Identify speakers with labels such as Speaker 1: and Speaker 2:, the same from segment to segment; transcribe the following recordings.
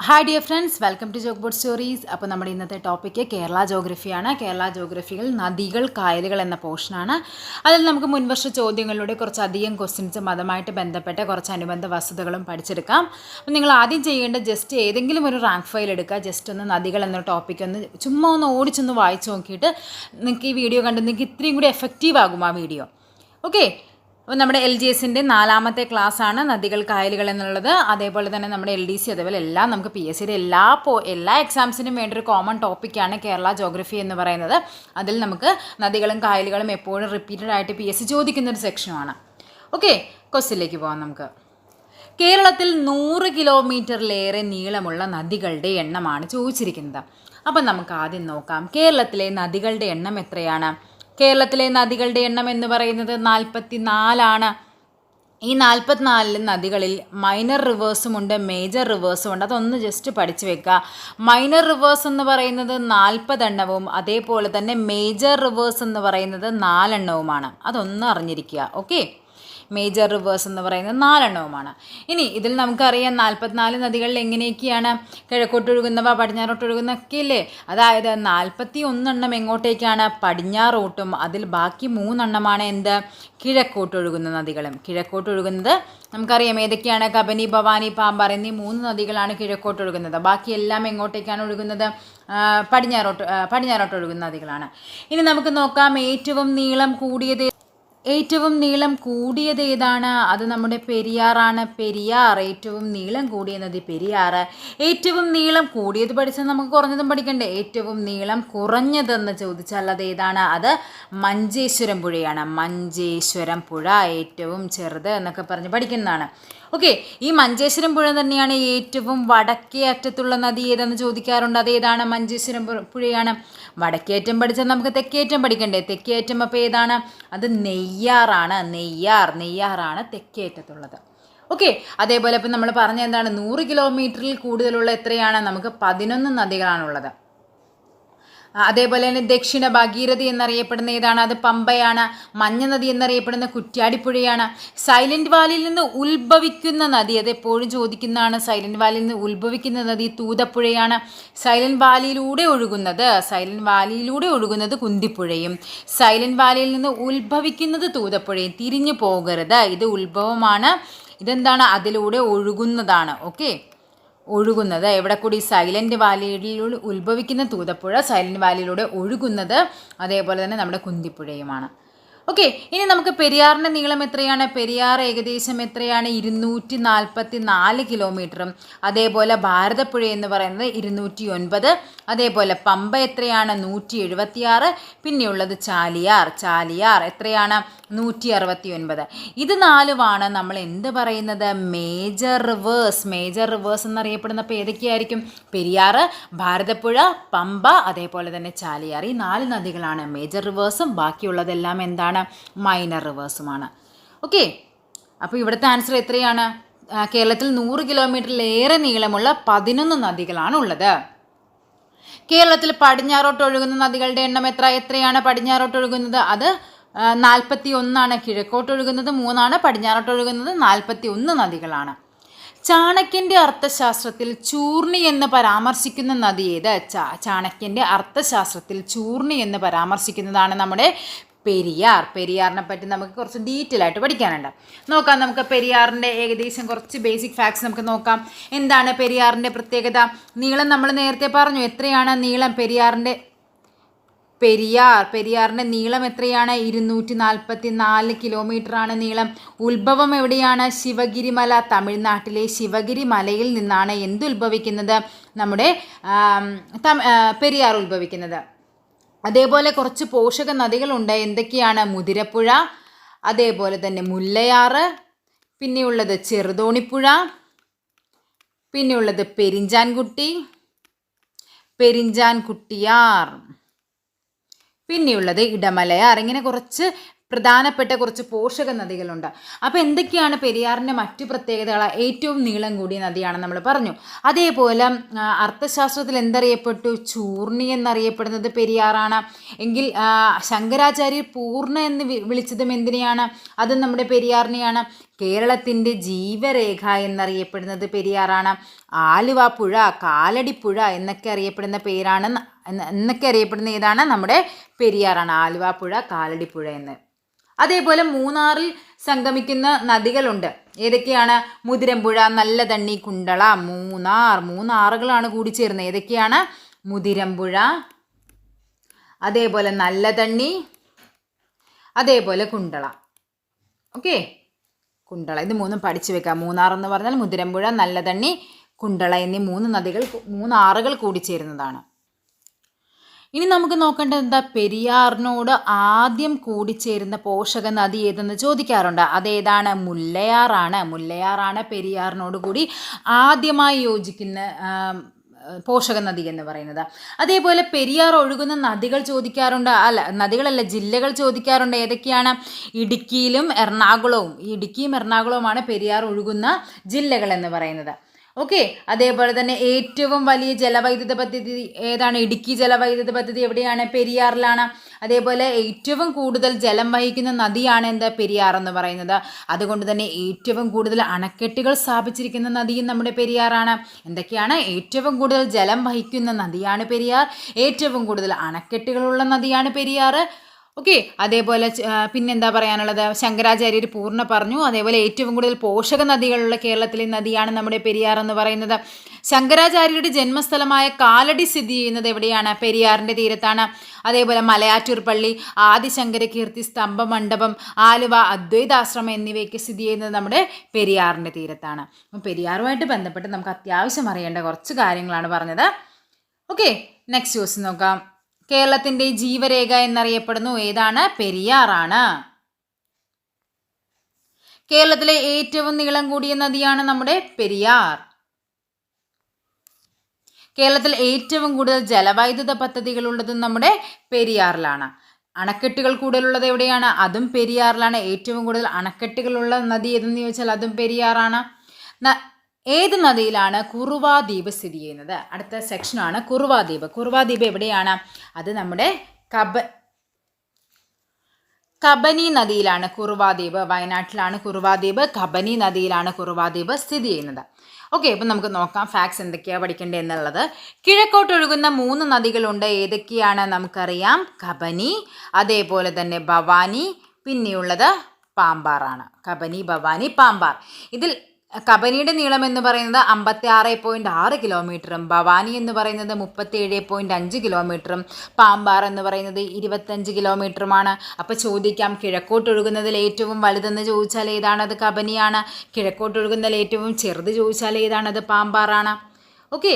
Speaker 1: Hi dear friends welcome to jog board stories അപ്പോൾ നമ്മുടെ ഇന്നത്തെ ടോപ്പിക്ക് കേരള ജോഗ്രഫിയാണ് കേരള ജോഗ്രഫിയിൽ നദികൾ കായലുകൾ എന്ന പോർഷനാണ് അതിൽ നമുക്ക് മുൻവർഷ ചോദ്യങ്ങളിലൂടെ കുറച്ചധികം ക്വസ്റ്റ്യൻസ് മതമായിട്ട് ബന്ധപ്പെട്ട കുറച്ച് അനുബന്ധ വസ്തുതകളും പഠിച്ചെടുക്കാം. അപ്പോൾ നിങ്ങൾ ആദ്യം ചെയ്യേണ്ട ജസ്റ്റ് ഏതെങ്കിലും ഒരു റാങ്ക് ഫയൽ എടുക്കുക. ജസ്റ്റ് ഒന്ന് നദികൾ എന്ന ടോപ്പിക് ഒന്ന് ചുമ്മാ ഒന്ന് ഓടിച്ചൊന്ന് വായിച്ച് നോക്കിയിട്ട് നിങ്ങൾക്ക് ഈ വീഡിയോ കണ്ട് നിങ്ങൾക്ക് ഇത്രയും കൂടി എഫക്റ്റീവ് ആകും ആ വീഡിയോ ഓക്കെ അപ്പോൾ നമ്മുടെ എൽ ജി എസിന്റെ നാലാമത്തെ ക്ലാസ്സാണ് നദികൾ കായലുകൾ എന്നുള്ളത്. അതേപോലെ തന്നെ നമ്മുടെ എൽ ഡി സി അതേപോലെ എല്ലാം നമുക്ക് പി എസ് സിയുടെ എല്ലാ പോ എല്ലാ എക്സാംസിനും വേണ്ട ഒരു കോമൺ ടോപ്പിക്കാണ് കേരള ജോഗ്രഫി എന്ന് പറയുന്നത്. അതിൽ നമുക്ക് നദികളും കായലുകളും എപ്പോഴും റിപ്പീറ്റഡ് ആയിട്ട് പി എസ് സി ചോദിക്കുന്ന ഒരു സെക്ഷനുമാണ് ഓക്കെ ക്വസ്റ്റിലേക്ക് പോകാം നമുക്ക്. കേരളത്തിൽ നൂറ് കിലോമീറ്ററിലേറെ നീളമുള്ള നദികളുടെ എണ്ണമാണ് ചോദിച്ചിരിക്കുന്നത്. അപ്പം നമുക്ക് ആദ്യം നോക്കാം. കേരളത്തിലെ നദികളുടെ എണ്ണം എത്രയാണ്? കേരളത്തിലെ നദികളുടെ എണ്ണം എന്ന് പറയുന്നത് നാൽപ്പത്തി നാലാണ് ഈ നാൽപ്പത്തിനാലിൽ നദികളിൽ മൈനർ റിവേഴ്സും ഉണ്ട് മേജർ റിവേഴ്സും ഉണ്ട്. അതൊന്ന് ജസ്റ്റ് പഠിച്ചു വെക്കുക മൈനർ റിവേഴ്സ് എന്ന് പറയുന്നത് നാൽപ്പതെണ്ണവും അതേപോലെ തന്നെ മേജർ റിവേഴ്സ് എന്ന് പറയുന്നത് നാലെണ്ണവുമാണ്. അതൊന്ന് അറിഞ്ഞിരിക്കുക ഓക്കെ മേജർ റിവേഴ്സ് എന്ന് പറയുന്നത് നാലെണ്ണവുമാണ്. ഇനി ഇതിൽ നമുക്കറിയാം നാൽപ്പത്തിനാല് നദികളിൽ എങ്ങനെയൊക്കെയാണ് കിഴക്കോട്ടൊഴുകുന്നവ പടിഞ്ഞാറോട്ടൊഴുകുന്നൊക്കെ ഇല്ലേ? അതായത് നാൽപ്പത്തി ഒന്നെണ്ണം എങ്ങോട്ടേക്കാണ്? പടിഞ്ഞാറോട്ടും അതിൽ ബാക്കി മൂന്നെണ്ണമാണ് എന്ത്? കിഴക്കോട്ടൊഴുകുന്ന നദികളും. കിഴക്കോട്ടൊഴുകുന്നത് നമുക്കറിയാം ഏതൊക്കെയാണ്? കബനി ഭവാനി പാമ്പാർ എന്നീ മൂന്ന് നദികളാണ് കിഴക്കോട്ടൊഴുകുന്നത് ബാക്കി എല്ലാം എങ്ങോട്ടേക്കാണ് ഒഴുകുന്നത്? പടിഞ്ഞാറോട്ട് പടിഞ്ഞാറോട്ട് ഒഴുകുന്ന നദികളാണ്. ഇനി നമുക്ക് നോക്കാം ഏറ്റവും നീളം കൂടിയത് ഏറ്റവും നീളം കൂടിയത് ഏതാണ്? അത് നമ്മുടെ പെരിയാറാണ്. പെരിയാർ ഏറ്റവും നീളം കൂടിയ നദി പെരിയാർ. ഏറ്റവും നീളം കൂടിയത് പഠിച്ചാൽ നമുക്ക് കുറഞ്ഞതും പഠിക്കണ്ടേ? ഏറ്റവും നീളം കുറഞ്ഞതെന്ന് ചോദിച്ചാൽ അത് ഏതാണ്? അത് മഞ്ചേശ്വരം പുഴയാണ്. മഞ്ചേശ്വരം പുഴ ഏറ്റവും ചെറുത് എന്നൊക്കെ പറഞ്ഞ് പഠിക്കുന്നതാണ്. ഓക്കെ ഈ മഞ്ചേശ്വരം പുഴ തന്നെയാണ് ഏറ്റവും വടക്കേ അറ്റത്തുള്ള നദി ഏതെന്ന് ചോദിക്കാറുണ്ട്. അത് ഏതാണ്? മഞ്ചേശ്വരം പുഴയാണ്. വടക്കേറ്റം പഠിച്ചാൽ നമുക്ക് തെക്കേറ്റം പഠിക്കണ്ടേ? തെക്കേറ്റം അപ്പോൾ ഏതാണ്? അത് നെയ്യാറാണ്. നെയ്യാർ നെയ്യാറാണ് തെക്കേറ്റത്തുള്ളത്. ഓക്കെ അതേപോലെ ഇപ്പം നമ്മൾ പറഞ്ഞ എന്താണ്? നൂറ് കിലോമീറ്ററിൽ കൂടുതലുള്ള എത്രയാണ്? നമുക്ക് പതിനൊന്ന് നദികളാണുള്ളത്. അതേപോലെ തന്നെ ദക്ഷിണ ഭഗീരഥി എന്നറിയപ്പെടുന്ന ഏതാണ്? അത് പമ്പയാണ്. മഞ്ഞ നദി എന്നറിയപ്പെടുന്ന കുറ്റ്യാടിപ്പുഴയാണ്. സൈലന്റ് വാലിയിൽ നിന്ന് ഉത്ഭവിക്കുന്ന നദി അത് എപ്പോഴും ചോദിക്കുന്നതാണ്. സൈലന്റ് വാലിയിൽ നിന്ന് ഉത്ഭവിക്കുന്ന നദി തൂതപ്പുഴയാണ്. സൈലന്റ് വാലിയിലൂടെ ഒഴുകുന്നത് സൈലന്റ് വാലിയിലൂടെ ഒഴുകുന്നത് കുന്തിപ്പുഴയും. സൈലന്റ് വാലിയിൽ നിന്ന് ഉത്ഭവിക്കുന്നത് തൂതപ്പുഴയും. തിരിഞ്ഞു പോകരുത്. ഇത് ഉത്ഭവമാണ്. ഇതെന്താണ്? അതിലൂടെ ഒഴുകുന്നതാണ്. ഓക്കെ? ഒഴുകുന്നത്. എവിടെ കൂടി സൈലന്റ് വാലിയിലൂടെ ഉത്ഭവിക്കുന്ന തൂതപ്പുഴ സൈലന്റ് വാലിയിലൂടെ ഒഴുകുന്നത് അതേപോലെ തന്നെ നമ്മുടെ കുന്തിപ്പുഴയുമാണ്. ഓക്കെ ഇനി നമുക്ക് പെരിയാറിന്റെ നീളം എത്രയാണ്? പെരിയാർ ഏകദേശം എത്രയാണ്? ഇരുന്നൂറ്റി നാൽപ്പത്തി നാല് കിലോമീറ്ററും. അതേപോലെ ഭാരതപ്പുഴ എന്ന് പറയുന്നത് ഇരുന്നൂറ്റി ഒൻപത് അതേപോലെ പമ്പ എത്രയാണ്? നൂറ്റി എഴുപത്തിയാറ് പിന്നെയുള്ളത് ചാലിയാർ. ചാലിയാർ എത്രയാണ്? നൂറ്റി അറുപത്തി ഒൻപത് ഇത് നാലുമാണ്. നമ്മൾ എന്ത് പറയുന്നത്? Major reverse. മേജർ റിവേഴ്സ് എന്നറിയപ്പെടുന്ന അപ്പോൾ ഏതൊക്കെയായിരിക്കും? പെരിയാർ ഭാരതപ്പുഴ പമ്പ അതേപോലെ തന്നെ ചാലിയാർ. ഈ നാല് നദികളാണ് മേജർ റിവേഴ്സും ബാക്കിയുള്ളതെല്ലാം എന്താണ്? മൈനർ റിവേഴ്സുമാണ്. ഓക്കെ. അപ്പോൾ ഇവിടുത്തെ ആൻസർ എത്രയാണ്? കേരളത്തിൽ നൂറ് കിലോമീറ്ററിലേറെ നീളമുള്ള പതിനൊന്ന് നദികളാണ് ഉള്ളത് കേരളത്തിൽ പടിഞ്ഞാറോട്ട് ഒഴുകുന്ന നദികളുടെ എണ്ണം എത്ര? എത്രയാണ് പടിഞ്ഞാറോട്ട് ഒഴുകുന്നത് അത് നാൽപ്പത്തി ഒന്നാണ് കിഴക്കോട്ട് ഒഴുകുന്നത് മൂന്നാണ് പടിഞ്ഞാറോട്ട് ഒഴുകുന്നത് നാൽപ്പത്തി ഒന്ന് നദികളാണ്. ചാണക്യന്റെ അർത്ഥശാസ്ത്രത്തിൽ ചൂർണി എന്ന് പരാമർശിക്കുന്ന നദി ഏത്? ചാണക്യന്റെ അർത്ഥശാസ്ത്രത്തിൽ ചൂർണി എന്ന് പരാമർശിക്കുന്നതാണ് നമ്മുടെ പെരിയാർ. പെരിയാറിനെ പറ്റി നമുക്ക് കുറച്ച് ഡീറ്റെയിൽ ആയിട്ട് പഠിക്കാനുണ്ട്. നോക്കാം നമുക്ക് പെരിയാറിന്റെ ഏകദേശം കുറച്ച് ബേസിക് ഫാക്ട്സ് നമുക്ക് നോക്കാം. എന്താണ് പെരിയാറിന്റെ പ്രത്യേകത? നീളം നമ്മൾ നേരത്തെ പറഞ്ഞു എത്രയാണ് നീളം? പെരിയാറിന്റെ പെരിയാർ പെരിയാറിന്റെ നീളം എത്രയാണ്? ഇരുന്നൂറ്റി നാൽപ്പത്തി നാല് കിലോമീറ്ററാണ് നീളം. ഉത്ഭവം എവിടെയാണ്? ശിവഗിരിമല തമിഴ്നാട്ടിലെ ശിവഗിരി മലയിൽ നിന്നാണ് എന്തുത്ഭവിക്കുന്നത്? നമ്മുടെ പെരിയാർ ഉത്ഭവിക്കുന്നത്. അതേപോലെ കുറച്ച് പോഷക നദികളുണ്ട്. എന്തൊക്കെയാണ്? മുതിരപ്പുഴ അതേപോലെ തന്നെ മുല്ലയാറ് പിന്നെയുള്ളത് ചെറുതോണിപ്പുഴ പിന്നെയുള്ളത് പെരിഞ്ചാൻകുട്ടി പെരിഞ്ചാൻകുട്ടിയാർ പിന്നെയുള്ളത് ഇടമലയാർ. ഇങ്ങനെ കുറച്ച് പ്രധാനപ്പെട്ട കുറച്ച് പോഷക നദികളുണ്ട്. അപ്പോൾ എന്തൊക്കെയാണ് പെരിയാറിന്റെ മറ്റു പ്രത്യേകതകൾ? ഏറ്റവും നീളം കൂടിയ നദിയാണ് നമ്മൾ പറഞ്ഞു. അതേപോലെ അർത്ഥശാസ്ത്രത്തിൽ എന്തറിയപ്പെട്ടു? ചൂർണി എന്നറിയപ്പെടുന്നത് പെരിയാറാണ്. എങ്കിൽ ശങ്കരാചാര്യർ പൂർണ എന്ന് വിളിച്ചതും എന്തിനെയാണ്? അതും നമ്മുടെ പെരിയാറിനെയാണ്. കേരളത്തിന്റെ ജീവരേഖ എന്നറിയപ്പെടുന്നത് പെരിയാറാണ്. ആലുവ പുഴ കാലടിപ്പുഴ എന്നൊക്കെ അറിയപ്പെടുന്ന പേരാണ് എന്നൊക്കെ അറിയപ്പെടുന്ന ഏതാണ്? നമ്മുടെ പെരിയാറാണ്. ആലുവ പുഴ കാലടിപ്പുഴ എന്ന്. അതേപോലെ മൂന്നാറിൽ സംഗമിക്കുന്ന നദികളുണ്ട്. ഏതൊക്കെയാണ്? മുതിരമ്പുഴ നല്ല തണ്ണി കുണ്ടള മൂന്നാർ മൂന്നാറുകളാണ് കൂടിച്ചേരുന്നത്. ഏതൊക്കെയാണ്? മുതിരമ്പുഴ അതേപോലെ നല്ല തണ്ണി അതേപോലെ കുണ്ടള. ഓക്കെ? കുണ്ടള ഇത് മൂന്നും പഠിച്ചു വെക്കാം. മൂന്നാർ എന്ന് പറഞ്ഞാൽ മുതിരമ്പുഴ നല്ല തണ്ണി കുണ്ടള എന്നീ മൂന്ന് നദികൾ മൂന്ന് ആറുകൾ കൂടിച്ചേരുന്നതാണ്. ഇനി നമുക്ക് നോക്കേണ്ടത് എന്താ? പെരിയാറിനോട് ആദ്യം കൂടിച്ചേരുന്ന പോഷക നദി ഏതെന്ന് ചോദിക്കാറുണ്ട്. അതേതാണ് മുല്ലയാറാണ്. മുല്ലയാറാണ് പെരിയാറിനോട് കൂടി ആദ്യമായി യോജിക്കുന്ന പോഷക നദി എന്ന് പറയുന്നത്. അതേപോലെ പെരിയാർ ഒഴുകുന്ന നദികൾ ചോദിക്കാറുണ്ട്. അല്ല നദികളല്ല ജില്ലകൾ ചോദിക്കാറുണ്ട്. ഏതൊക്കെയാണ്? ഇടുക്കിയിലും എറണാകുളവും. ഇടുക്കിയും എറണാകുളവുമാണ് പെരിയാർ ഒഴുകുന്ന ജില്ലകൾ എന്ന് പറയുന്നത്. ഓക്കെ അതേപോലെ തന്നെ ഏറ്റവും വലിയ ജലവൈദ്യുത പദ്ധതി ഏതാണ്? ഇടുക്കി ജലവൈദ്യുത പദ്ധതി എവിടെയാണ്? പെരിയാറിലാണ്. അതേപോലെ ഏറ്റവും കൂടുതൽ ജലം വഹിക്കുന്ന നദിയാണ് എന്താ? പെരിയാർ എന്ന് പറയുന്നത്. അതുകൊണ്ട് തന്നെ ഏറ്റവും കൂടുതൽ അണക്കെട്ടുകൾ സ്ഥാപിച്ചിരിക്കുന്ന നദിയും നമ്മുടെ പെരിയാറാണ്. എന്തൊക്കെയാണ്? ഏറ്റവും കൂടുതൽ ജലം വഹിക്കുന്ന നദിയാണ് പെരിയാർ. ഏറ്റവും കൂടുതൽ അണക്കെട്ടുകളുള്ള നദിയാണ് പെരിയാർ. ഓക്കെ അതേപോലെ പിന്നെന്താ പറയാനുള്ളത്? ശങ്കരാചാര്യർ പൂർണ പറഞ്ഞു. അതേപോലെ ഏറ്റവും കൂടുതൽ പോഷക നദികളുള്ള കേരളത്തിലെ നദിയാണ് നമ്മുടെ പെരിയാർ എന്ന് പറയുന്നത്. ശങ്കരാചാര്യരുടെ ജന്മസ്ഥലമായ കാലടി സ്ഥിതി ചെയ്യുന്നത് എവിടെയാണ്? പെരിയാറിന്റെ തീരത്താണ്. അതേപോലെ മലയാറ്റൂർ പള്ളി ആദിശങ്കര കീർത്തി സ്തംഭ മണ്ഡപം ആലുവ അദ്വൈതാശ്രമം എന്നിവയൊക്കെ സ്ഥിതി ചെയ്യുന്നത് നമ്മുടെ പെരിയാറിന്റെ തീരത്താണ്. അപ്പം പെരിയാറുമായിട്ട് ബന്ധപ്പെട്ട് നമുക്ക് അത്യാവശ്യം അറിയേണ്ട കുറച്ച് കാര്യങ്ങളാണ് പറഞ്ഞത്. ഓക്കെ നെക്സ്റ്റ് ക്വസ്റ്റ്യൻ നോക്കാം. കേരളത്തിന്റെ ജീവരേഖ എന്നറിയപ്പെടുന്നു. ഏതാണ്? പെരിയാറാണ്. കേരളത്തിലെ ഏറ്റവും നീളം കൂടിയ നദിയാണ് നമ്മുടെ പെരിയാർ. കേരളത്തിൽ ഏറ്റവും കൂടുതൽ ജലവൈദ്യുത പദ്ധതികൾ ഉള്ളതും നമ്മുടെ പെരിയാറിലാണ്. അണക്കെട്ടുകൾ കൂടുതലുള്ളത് എവിടെയാണ്? അതും പെരിയാറിലാണ്. ഏറ്റവും കൂടുതൽ അണക്കെട്ടുകളുള്ള നദി ഏതെന്ന് ചോദിച്ചാൽ അതും പെരിയാറാണ്. ഏത് നദിയിലാണ് കുറുവാദ്വീപ് സ്ഥിതി ചെയ്യുന്നത്? അടുത്ത സെക്ഷനാണ് കുറുവാദ്വീപ്. കുറുവാദ്വീപ് എവിടെയാണ്? അത് നമ്മുടെ കബ കബനി നദിയിലാണ് കുറുവാദ്വീപ്. വയനാട്ടിലാണ് കുറുവാദ്വീപ്. കബനി നദിയിലാണ് കുറുവാദ്വീപ് സ്ഥിതി ചെയ്യുന്നത്. ഓക്കെ അപ്പം നമുക്ക് നോക്കാം ഫാക്ട്സ് എന്തൊക്കെയാണ് പഠിക്കേണ്ടത് എന്നുള്ളത്. കിഴക്കോട്ടൊഴുകുന്ന മൂന്ന് നദികളുണ്ട്. ഏതൊക്കെയാണ് നമുക്കറിയാം? കബനി അതേപോലെ തന്നെ ഭവാനി പിന്നെയുള്ളത് പാമ്പാറാണ്. കബനി ഭവാനി പാമ്പാർ. ഇതിൽ കബനിയുടെ നീളം എന്ന് പറയുന്നത് അമ്പത്തി ആറ് പോയിന്റ് ആറ് കിലോമീറ്ററും ഭവാനി എന്ന് പറയുന്നത് മുപ്പത്തി ഏഴ് പോയിന്റ് അഞ്ച് കിലോമീറ്ററും പാമ്പാർ എന്ന് പറയുന്നത് ഇരുപത്തഞ്ച് കിലോമീറ്ററുമാണ് അപ്പോൾ ചോദിക്കാം കിഴക്കോട്ടൊഴുകുന്നതിൽ ഏറ്റവും വലുതെന്ന് ചോദിച്ചാൽ ഏതാണത് കബനിയാണ്? കിഴക്കോട്ടൊഴുകുന്നതിൽ ഏറ്റവും ചെറുത് ചോദിച്ചാൽ ഏതാണത് പാമ്പാറാണ് ഓക്കെ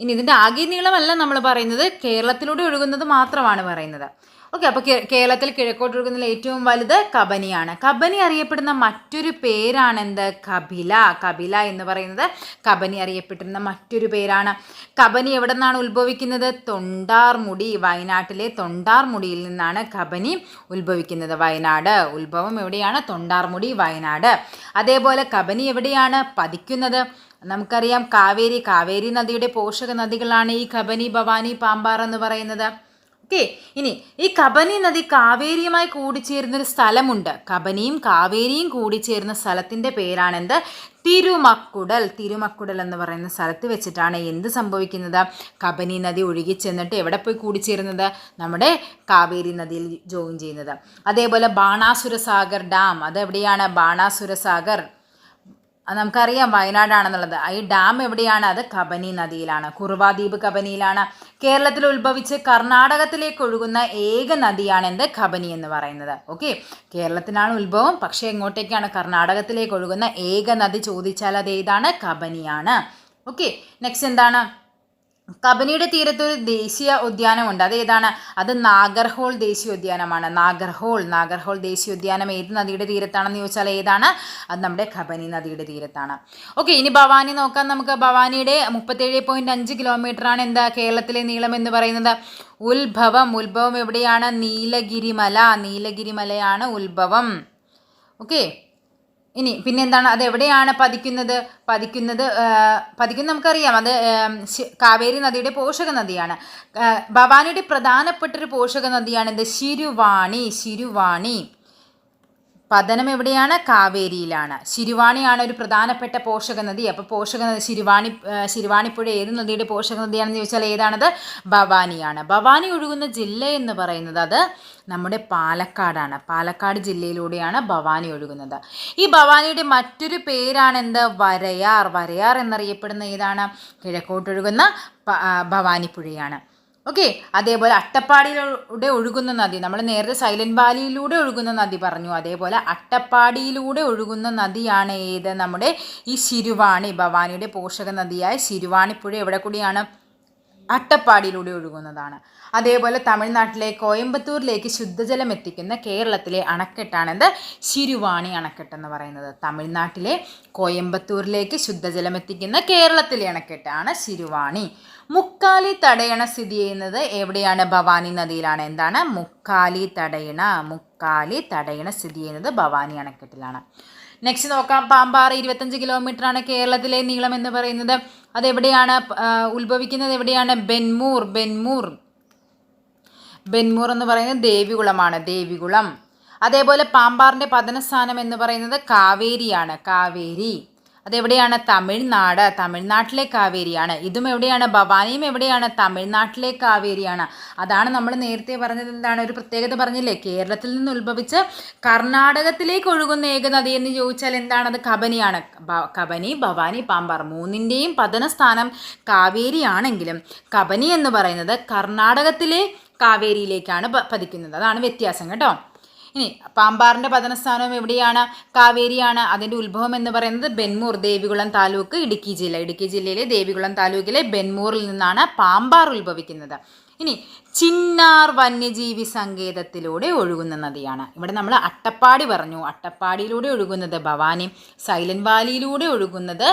Speaker 1: ഇനി ഇതിന്റെ ആകെ നീളമല്ല നമ്മൾ പറയുന്നത് കേരളത്തിലൂടെ ഒഴുകുന്നത് മാത്രമാണ് പറയുന്നത്. ഓക്കെ അപ്പോൾ കേരളത്തിൽ കിഴക്കോട്ട് ഒഴുകുന്നതിൽ ഏറ്റവും വലുത് കബനിയാണ്. കബനി അറിയപ്പെടുന്ന മറ്റൊരു പേരാണ് എന്ത് കപില. കപില എന്ന് പറയുന്നത് കബനി അറിയപ്പെടുന്ന മറ്റൊരു പേരാണ്. കബനി എവിടെ നിന്നാണ് ഉത്ഭവിക്കുന്നത്? തൊണ്ടാർമുടി വയനാട്ടിലെ തൊണ്ടാർമുടിയിൽ നിന്നാണ് കബനി ഉത്ഭവിക്കുന്നത്. വയനാട്. ഉത്ഭവം എവിടെയാണ്? തൊണ്ടാർമുടി വയനാട്. അതേപോലെ കബനി എവിടെയാണ് പതിക്കുന്നത്? നമുക്കറിയാം കാവേരി. കാവേരി നദിയുടെ പോഷക നദികളാണ് ഈ കബനി ഭവാനി പാമ്പാർ എന്ന് പറയുന്നത്. ഓക്കെ ഇനി ഈ കബനി നദി കാവേരിയുമായി കൂടിച്ചേരുന്നൊരു സ്ഥലമുണ്ട്. കബനിയും കാവേരിയും കൂടിച്ചേരുന്ന സ്ഥലത്തിന്റെ പേരാണെന്ത്? തിരുമക്കുടൽ. തിരുമക്കുടൽ എന്ന് പറയുന്ന സ്ഥലത്ത് വെച്ചിട്ടാണ് എന്ത് സംഭവിക്കുന്നത്? കബനി നദി ഒഴുകി ചെന്നിട്ട് എവിടെ പോയി കൂടിച്ചേരുന്നത്? നമ്മുടെ കാവേരി നദിയിൽ ജോയിൻ ചെയ്യുന്നത്. അതേപോലെ ബാണാസുര സാഗർ ഡാം. അതെവിടെയാണ്? ബാണാസുര സാഗർ നമുക്കറിയാം വയനാടാണെന്നുള്ളത്. ഈ ഡാം എവിടെയാണ്? അത് കബനി നദിയിലാണ്. കുറുവാദ്വീപ് കബനിയിലാണ്. കേരളത്തിൽ ഉത്ഭവിച്ച് കർണാടകത്തിലേക്ക് ഒഴുകുന്ന ഏക നദിയാണ് എന്ത്? കബനി എന്ന് പറയുന്നത്. ഓക്കെ? കേരളത്തിനാണ് ഉത്ഭവം. പക്ഷേ എങ്ങോട്ടേക്കാണ് കർണാടകത്തിലേക്ക് ഒഴുകുന്ന ഏക നദി ചോദിച്ചാൽ അത് ഏതാണ്? കബനിയാണ്. ഓക്കെ? നെക്സ്റ്റ് എന്താണ്? കബനിയുടെ തീരത്ത് ഒരു ദേശീയ ഉദ്യാനമുണ്ട്. അത് ഏതാണ് അത് നാഗർഹോൾ ദേശീയ ഉദ്യാനമാണ്. നാഗർഹോൾ നാഗർഹോൾ ദേശീയ ഉദ്യാനം ഏത് നദിയുടെ തീരത്താണെന്ന് ചോദിച്ചാൽ ഏതാണ്? അത് നമ്മുടെ കബനി നദിയുടെ തീരത്താണ്. ഓക്കെ ഇനി ഭവാനി നോക്കാം നമുക്ക്. ഭവാനിയുടെ മുപ്പത്തേഴ് പോയിന്റ് അഞ്ച് കിലോമീറ്ററാണ് എന്താ കേരളത്തിലെ നീളം എന്ന് പറയുന്നത്? ഉത്ഭവം. ഉത്ഭവം എവിടെയാണ്? നീലഗിരിമല. നീലഗിരിമലയാണ് ഉത്ഭവം. ഓക്കെ ഇനി പിന്നെ എന്താണ് അത് എവിടെയാണ് പതിക്കുന്നത് പതിക്കുന്നത് പതിക്കുന്നത് നമുക്കറിയാം. അത് കാവേരി നദിയുടെ പോഷക നദിയാണ്. ഭവാനിയുടെ പ്രധാനപ്പെട്ട ഒരു പോഷക നദിയാണ് എന്ത്? ശിരുവാണി ശിരുവാണി. പതനം എവിടെയാണ്? കാവേരിയിലാണ്. ശിരുവാണിയാണ് ഒരു പ്രധാനപ്പെട്ട പോഷക നദി. അപ്പോൾ പോഷക നദി ശിരുവാണി ശിരുവാണിപ്പുഴ ഏത് നദിയുടെ പോഷക നദിയാണെന്ന് ചോദിച്ചാൽ ഏതാണത്? ഭവാനിയാണ്. ഭവാനി ഒഴുകുന്ന ജില്ല എന്ന് പറയുന്നത് അത് നമ്മുടെ പാലക്കാടാണ്. പാലക്കാട് ജില്ലയിലൂടെയാണ് ഭവാനി ഒഴുകുന്നത്. ഈ ഭവാനിയുടെ മറ്റൊരു പേരാണ് എന്ത് വരയാർ. വരയാർ എന്നറിയപ്പെടുന്ന ഏതാണ്? കിഴക്കോട്ടൊഴുകുന്ന ഭവാനിപ്പുഴയാണ് ഓക്കെ? അതേപോലെ അട്ടപ്പാടിയിലൂടെ ഒഴുകുന്ന നദി. നമ്മൾ നേരത്തെ സൈലന്റ് വാലിയിലൂടെ ഒഴുകുന്ന നദി പറഞ്ഞു. അതേപോലെ അട്ടപ്പാടിയിലൂടെ ഒഴുകുന്ന നദിയാണ് ഏത്? നമ്മുടെ ഈ ശിരുവാണി. ഭവാനിയുടെ പോഷക നദിയായ ശിരുവാണിപ്പുഴ എവിടെ കൂടിയാണ്? അട്ടപ്പാടിയിലൂടെ ഒഴുകുന്നതാണ്. അതേപോലെ തമിഴ്നാട്ടിലെ കോയമ്പത്തൂരിലേക്ക് ശുദ്ധജലം എത്തിക്കുന്ന കേരളത്തിലെ അണക്കെട്ടാണെന്ത് ശിരുവാണി അണക്കെട്ട് എന്ന് പറയുന്നത്. തമിഴ്നാട്ടിലെ കോയമ്പത്തൂരിലേക്ക് ശുദ്ധജലം എത്തിക്കുന്ന കേരളത്തിലെ അണക്കെട്ടാണ് ശിരുവാണി. മുക്കാലി തടയണ സ്ഥിതി ചെയ്യുന്നത് എവിടെയാണ്? ഭവാനി നദിയിലാണ്. എന്താണ്? മുക്കാലി തടയണ മുക്കാലി തടയണ സ്ഥിതി ചെയ്യുന്നത് ഭവാനി അണക്കെട്ടിലാണ്. നെക്സ്റ്റ് നോക്കാം. പാമ്പാറ ഇരുപത്തഞ്ച് കിലോമീറ്റർ ആണ് കേരളത്തിലെ നീളം എന്ന് പറയുന്നത്. അതെവിടെയാണ്? ഉത്ഭവിക്കുന്നത് എവിടെയാണ്? ബെൻമൂർ ബെൻമൂർ ബെൻമൂർ എന്ന് പറയുന്നത് ദേവികുളമാണ് ദേവികുളം. അതേപോലെ പാമ്പാറിന്റെ പതനസ്ഥാനം എന്ന് പറയുന്നത് കാവേരിയാണ് കാവേരി. അതെവിടെയാണ്? തമിഴ്നാട് തമിഴ്നാട്ടിലെ കാവേരിയാണ്. ഇതും എവിടെയാണ്? ഭവാനിയും എവിടെയാണ്? തമിഴ്നാട്ടിലെ കാവേരിയാണ്. അതാണ് നമ്മൾ നേരത്തെ പറഞ്ഞത് എന്താണ്? ഒരു പ്രത്യേകത പറഞ്ഞില്ലേ? കേരളത്തിൽ നിന്ന് ഉത്ഭവിച്ച് കർണാടകത്തിലേക്ക് ഒഴുകുന്ന ഏക നദി എന്ന് ചോദിച്ചാൽ എന്താണത് കബനിയാണ്. കബനി ഭവാനി പാമ്പാർ മൂന്നിന്റെയും പതനസ്ഥാനം കാവേരിയാണെങ്കിലും കബനി എന്ന് പറയുന്നത് കർണാടകത്തിലെ കാവേരിയിലേക്കാണ് പതിക്കുന്നത്. അതാണ് വ്യത്യാസം കേട്ടോ. ഇനി പാമ്പാറിന്റെ പതനസ്ഥാനവും എവിടെയാണ്? കാവേരിയാണ്. അതിന്റെ ഉത്ഭവം എന്ന് പറയുന്നത് ബെൻമൂർ ദേവികുളം താലൂക്ക് ഇടുക്കി ജില്ല. ഇടുക്കി ജില്ലയിലെ ദേവികുളം താലൂക്കിലെ ബെൻമൂറിൽ നിന്നാണ് പാമ്പാർ ഉത്ഭവിക്കുന്നത്. ഇനി ചിന്നാർ വന്യജീവി സങ്കേതത്തിലൂടെ ഒഴുകുന്ന നദിയാണ്. ഇവിടെ നമ്മൾ അട്ടപ്പാടി പറഞ്ഞു. അട്ടപ്പാടിയിലൂടെ ഒഴുകുന്നത് ഭവാനി സൈലന്റ് വാലിയിലൂടെ ഒഴുകുന്നത്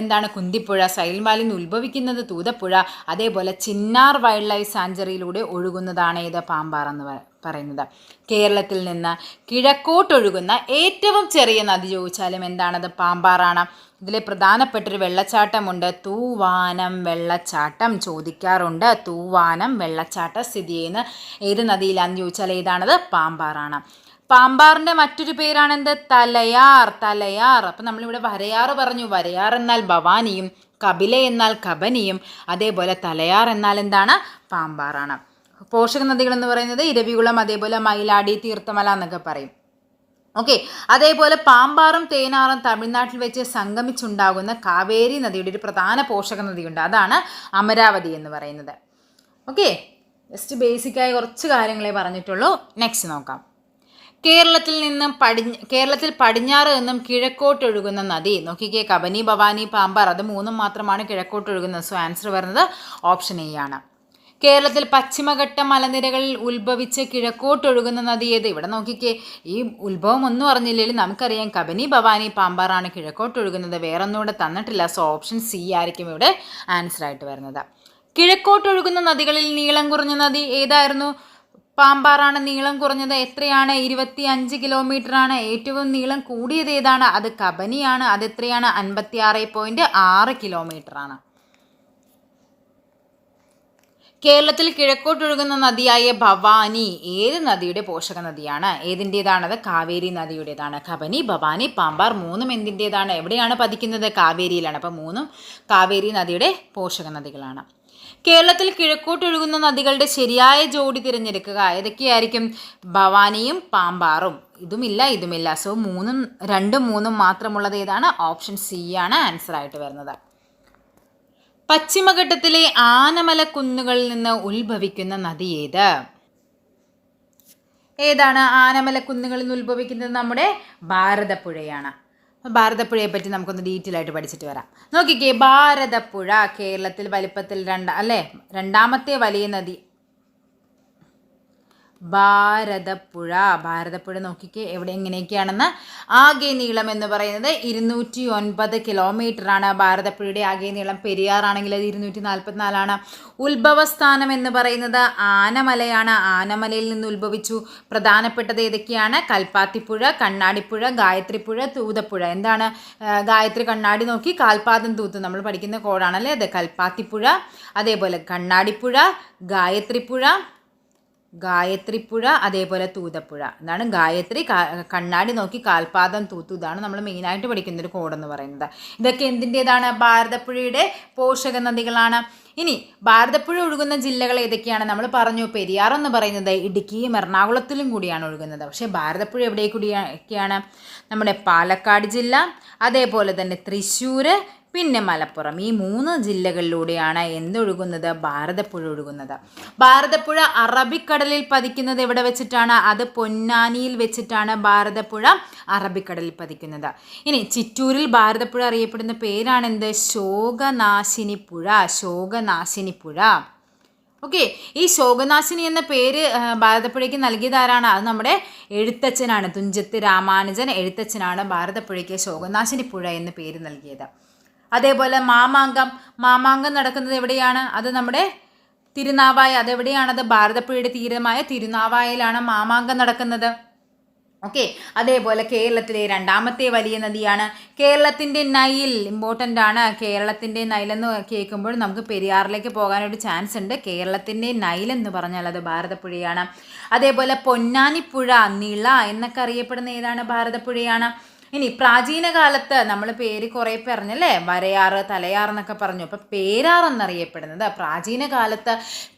Speaker 1: എന്താണ് കുന്തിപ്പുഴ സൈലന്റ് വാലിയിൽ നിന്ന് ഉത്ഭവിക്കുന്നത് തൂതപ്പുഴ അതേപോലെ ചിന്നാർ വൈൽഡ് ലൈഫ് സാഞ്ചറിയിലൂടെ ഒഴുകുന്നതാണ് ഇത് പാമ്പാർ എന്ന് പറയുന്നത്. കേരളത്തിൽ നിന്ന് കിഴക്കോട്ടൊഴുകുന്ന ഏറ്റവും ചെറിയ നദി ചോദിച്ചാലും എന്താണത്? പാമ്പാറാണ്. ഇതിലെ പ്രധാനപ്പെട്ടൊരു വെള്ളച്ചാട്ടമുണ്ട്. തൂവാനം വെള്ളച്ചാട്ടം ചോദിക്കാറുണ്ട്. തൂവാനം വെള്ളച്ചാട്ടം സ്ഥിതി ചെയ്യുന്ന ഏത് നദിയിലാണെന്ന് ചോദിച്ചാൽ ഏതാണത്? പാമ്പാറാണ്. പാമ്പാറിന്റെ മറ്റൊരു പേരാണെന്ത്? തലയാർ തലയാർ. അപ്പം നമ്മളിവിടെ വരയാർ പറഞ്ഞു. വരയാർ എന്നാൽ ഭവാനിയും കപില എന്നാൽ കബനിയും അതേപോലെ തലയാർ എന്നാൽ എന്താണ്? പാമ്പാറാണ്. പോഷക നദികൾ എന്ന് പറയുന്നത് ഇരവികുളം അതേപോലെ മയിലാടി തീർത്ഥമല എന്നൊക്കെ പറയും. ഓക്കെ അതേപോലെ പാമ്പാറും തേനാറും തമിഴ്നാട്ടിൽ വെച്ച് സംഗമിച്ചുണ്ടാകുന്ന കാവേരി നദിയുടെ ഒരു പ്രധാന പോഷക നദിയുണ്ട് അതാണ് അമരാവതി എന്ന് പറയുന്നത്. ഓക്കെ ജസ്റ്റ് ബേസിക്കായ കുറച്ച് കാര്യങ്ങളെ പറഞ്ഞിട്ടുള്ളൂ. നെക്സ്റ്റ് നോക്കാം. കേരളത്തിൽ നിന്നും പടി കേരളത്തിൽ പടിഞ്ഞാറ് നിന്നും കിഴക്കോട്ടൊഴുകുന്ന നദി. നോക്കിക്കേ കബനി ഭവാനി പാമ്പാർ അത് മൂന്നും മാത്രമാണ് കിഴക്കോട്ടൊഴുകുന്നത് സോ ആൻസർ വരുന്നത് ഓപ്ഷൻ എ ആണ്. കേരളത്തിൽ പശ്ചിമഘട്ട മലനിരകളിൽ ഉത്ഭവിച്ച് കിഴക്കോട്ടൊഴുകുന്ന നദി ഏത്? ഇവിടെ നോക്കിക്കേ. ഈ ഉത്ഭവം ഒന്നും അറിഞ്ഞില്ലെങ്കിൽ നമുക്കറിയാം. കബനി ഭവാനി പാമ്പാറാണ് കിഴക്കോട്ടൊഴുകുന്നത്. വേറെ ഒന്നും ഇവിടെ തന്നിട്ടില്ല. സോ ഓപ്ഷൻ സി ആയിരിക്കും ഇവിടെ ആൻസർ ആയിട്ട് വരുന്നത്. കിഴക്കോട്ടൊഴുകുന്ന നദികളിൽ നീളം കുറഞ്ഞ നദി ഏതായിരുന്നു? പാമ്പാറാണ് നീളം കുറഞ്ഞത്. എത്രയാണ്? ഇരുപത്തി അഞ്ച് കിലോമീറ്റർ ആണ് ഏറ്റവും നീളം കൂടിയത് ഏതാണ്? അത് കബനിയാണ്. അത് എത്രയാണ്? അൻപത്തി ആറ് പോയിന്റ് ആറ് കിലോമീറ്റർ ആണ് കേരളത്തിൽ കിഴക്കോട്ടൊഴുകുന്ന നദിയായ ഭവാനി ഏത് നദിയുടെ പോഷക നദിയാണ്? ഏതിന്റേതാണത് കാവേരി നദിയുടേതാണ്. കബനി ഭവാനി പാമ്പാർ മൂന്നും എന്തിന്റേതാണ് എവിടെയാണ് പതിക്കുന്നത്? കാവേരിയിലാണ്. അപ്പം മൂന്നും കാവേരി നദിയുടെ പോഷക നദികളാണ്. കേരളത്തിൽ കിഴക്കോട്ടൊഴുകുന്ന നദികളുടെ ശരിയായ ജോഡി തിരഞ്ഞെടുക്കുക. ഏതൊക്കെയായിരിക്കും? ഭവാനിയും പാമ്പാറും. ഇതുമില്ല ഇതുമില്ല. സോ മൂന്നും രണ്ടും മൂന്നും മാത്രമുള്ളത് ഏതാണ്? ഓപ്ഷൻ സി ആണ് ആൻസർ ആയിട്ട് വരുന്നത്. പശ്ചിമഘട്ടത്തിലെ ആനമല കുന്നുകളിൽ നിന്ന് ഉത്ഭവിക്കുന്ന നദി ഏത്? ഏതാണ് ആനമല കുന്നുകളിൽ നിന്ന് ഉത്ഭവിക്കുന്നത്? നമ്മുടെ ഭാരതപ്പുഴയാണ്. ഭാരതപ്പുഴയെ പറ്റി നമുക്കൊന്ന് ഡീറ്റെയിൽ ആയിട്ട് പഠിച്ചിട്ട് വരാം. നോക്കിക്കേ ഭാരതപ്പുഴ കേരളത്തിൽ വലിപ്പത്തിൽ രണ്ട അല്ലേ? രണ്ടാമത്തെ വലിയ നദി ഭാരതപ്പുഴ. ഭാരതപ്പുഴ നോക്കിക്കേ എവിടെ എങ്ങനെയൊക്കെയാണെന്ന്. ആകെ നീളം എന്ന് പറയുന്നത് ഇരുന്നൂറ്റി ഒൻപത് കിലോമീറ്ററാണ്. ഭാരതപ്പുഴയുടെ ആകെ നീളം പെരിയാറാണെങ്കിൽ അത് ഇരുന്നൂറ്റി നാൽപ്പത്തിനാലാണ് ഉത്ഭവസ്ഥാനം എന്ന് പറയുന്നത് ആനമലയാണ്. ആനമലയിൽ നിന്ന് ഉത്ഭവിച്ചു. പ്രധാനപ്പെട്ടത് ഏതൊക്കെയാണ്? കൽപ്പാത്തിപ്പുഴ കണ്ണാടിപ്പുഴ ഗായത്രിപ്പുഴ തൂതപ്പുഴ. എന്താണ്? ഗായത്രി കണ്ണാടി നോക്കി കാൽപാദം തൂത്ത്. നമ്മൾ പഠിക്കുന്ന കോഡാണല്ലേ അത്. കൽപ്പാത്തിപ്പുഴ അതേപോലെ കണ്ണാടിപ്പുഴ ഗായത്രിപ്പുഴ ഗായത്രിപ്പുഴ അതേപോലെ തൂതപ്പുഴ. എന്നാണ് ഗായത്രി. കണ്ണാടി നോക്കി കാൽപാദം തൂത്തു. ഇതാണ് നമ്മൾ മെയിനായിട്ട് പഠിക്കുന്ന ഒരു കോഡെന്ന് പറയുന്നത്. ഇതൊക്കെ എന്തിന്റെതാണ് ഭാരതപ്പുഴയുടെ പോഷക നദികളാണ്. ഇനി ഭാരതപ്പുഴ ഒഴുകുന്ന ജില്ലകൾ ഏതൊക്കെയാണ്? നമ്മൾ പറഞ്ഞു പെരിയാർ എന്ന് പറയുന്നത് ഇടുക്കിയും എറണാകുളത്തിലും കൂടിയാണ് ഒഴുകുന്നത്. പക്ഷേ ഭാരതപ്പുഴ എവിടെ കൂടിയൊക്കെയാണ് നമ്മുടെ പാലക്കാട് ജില്ല അതേപോലെ തന്നെ തൃശ്ശൂർ പിന്നെ മലപ്പുറം. ഈ മൂന്ന് ജില്ലകളിലൂടെയാണ് എന്തൊഴുകുന്നത്? ഭാരതപ്പുഴ ഒഴുകുന്നത്. ഭാരതപ്പുഴ അറബിക്കടലിൽ പതിക്കുന്നത് എവിടെ വെച്ചിട്ടാണ്? അത് പൊന്നാനിയിൽ വെച്ചിട്ടാണ് ഭാരതപ്പുഴ അറബിക്കടലിൽ പതിക്കുന്നത്. ഇനി ചിറ്റൂരിൽ ഭാരതപ്പുഴ അറിയപ്പെടുന്ന പേരാണെന്ത്? ശോകനാശിനി പുഴ. ശോകനാശിനി പുഴ. ഓക്കെ. ഈ ശോകനാശിനി എന്ന പേര് ഭാരതപ്പുഴയ്ക്ക് നൽകിയത് ആരാണ്? അത് നമ്മുടെ എഴുത്തച്ഛനാണ്. തുഞ്ചത്ത് രാമാനുജൻ എഴുത്തച്ഛനാണ് ഭാരതപ്പുഴയ്ക്ക് ശോകനാശിനി പുഴ എന്ന് പേര് നൽകിയത്. അതേപോലെ മാമാങ്കം. മാമാങ്കം നടക്കുന്നത് എവിടെയാണ്? അത് നമ്മുടെ തിരുനാവായ അതെവിടെയാണത് ഭാരതപ്പുഴയുടെ തീരമായ തിരുനാവായയിലാണ് മാമാങ്കം നടക്കുന്നത്. ഓക്കെ. അതേപോലെ കേരളത്തിലെ രണ്ടാമത്തെ വലിയ നദിയാണ്. കേരളത്തിന്റെ നൈൽ ഇമ്പോർട്ടന്റ് ആണ്. കേരളത്തിന്റെ നൈലെന്ന് കേൾക്കുമ്പോൾ നമുക്ക് പെരിയാറിലേക്ക് പോകാനൊരു ചാൻസ് ഉണ്ട്. കേരളത്തിന്റെ നൈൽ എന്ന് പറഞ്ഞാൽ അത് ഭാരതപ്പുഴയാണ്. അതേപോലെ പൊന്നാനിപ്പുഴ നിള എന്നൊക്കെ അറിയപ്പെടുന്ന ഏതാണ് ഭാരതപ്പുഴയാണ്? ഇനി പ്രാചീന കാലത്ത് നമ്മൾ പേര് കുറേ പറഞ്ഞല്ലേ? വരയാറ് തലയാർ എന്നൊക്കെ പറഞ്ഞു. അപ്പം പേരാർ എന്നറിയപ്പെടുന്നത് പ്രാചീന കാലത്ത്